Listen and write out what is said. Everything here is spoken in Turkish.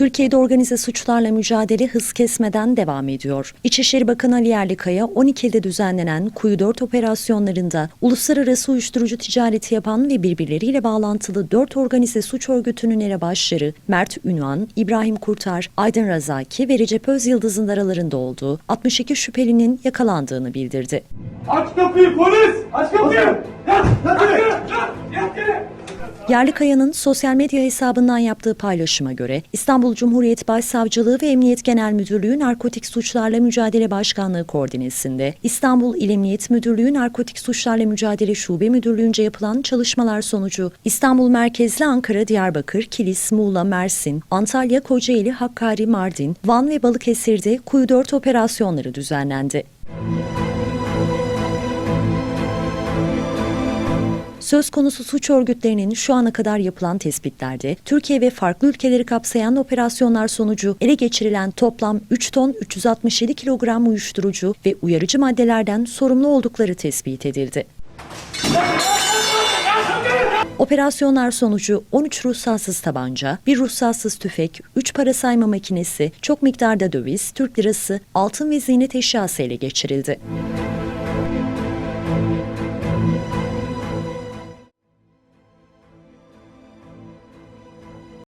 Türkiye'de organize suçlarla mücadele hız kesmeden devam ediyor. İçişleri Bakanı Ali Yerlikaya 12 ilde düzenlenen Kuyu 4 operasyonlarında uluslararası uyuşturucu ticareti yapan ve birbirleriyle bağlantılı 4 organize suç örgütünün elebaşları Mert Ünvan, İbrahim Kurtar, Aydın Razaki ve Recep Özyıldız'ın aralarında olduğu 62 şüphelinin yakalandığını bildirdi. Aç kapıyı polis! Aç kapıyı! Yat! Yat! Yerlikaya'nın sosyal medya hesabından yaptığı paylaşıma göre İstanbul Cumhuriyet Başsavcılığı ve Emniyet Genel Müdürlüğü Narkotik Suçlarla Mücadele Başkanlığı koordinesinde İstanbul İl Emniyet Müdürlüğü Narkotik Suçlarla Mücadele Şube Müdürlüğü'nce yapılan çalışmalar sonucu İstanbul merkezli Ankara, Diyarbakır, Kilis, Muğla, Mersin, Antalya, Kocaeli, Hakkari, Mardin, Van ve Balıkesir'de Kuyu 4 operasyonları düzenlendi. Söz konusu suç örgütlerinin şu ana kadar yapılan tespitlerde Türkiye ve farklı ülkeleri kapsayan operasyonlar sonucu ele geçirilen toplam 3 ton 367 kilogram uyuşturucu ve uyarıcı maddelerden sorumlu oldukları tespit edildi. Operasyonlar sonucu 13 ruhsatsız tabanca, bir ruhsatsız tüfek, 3 para sayma makinesi, çok miktarda döviz, Türk lirası, altın ve ziynet eşyası ele geçirildi.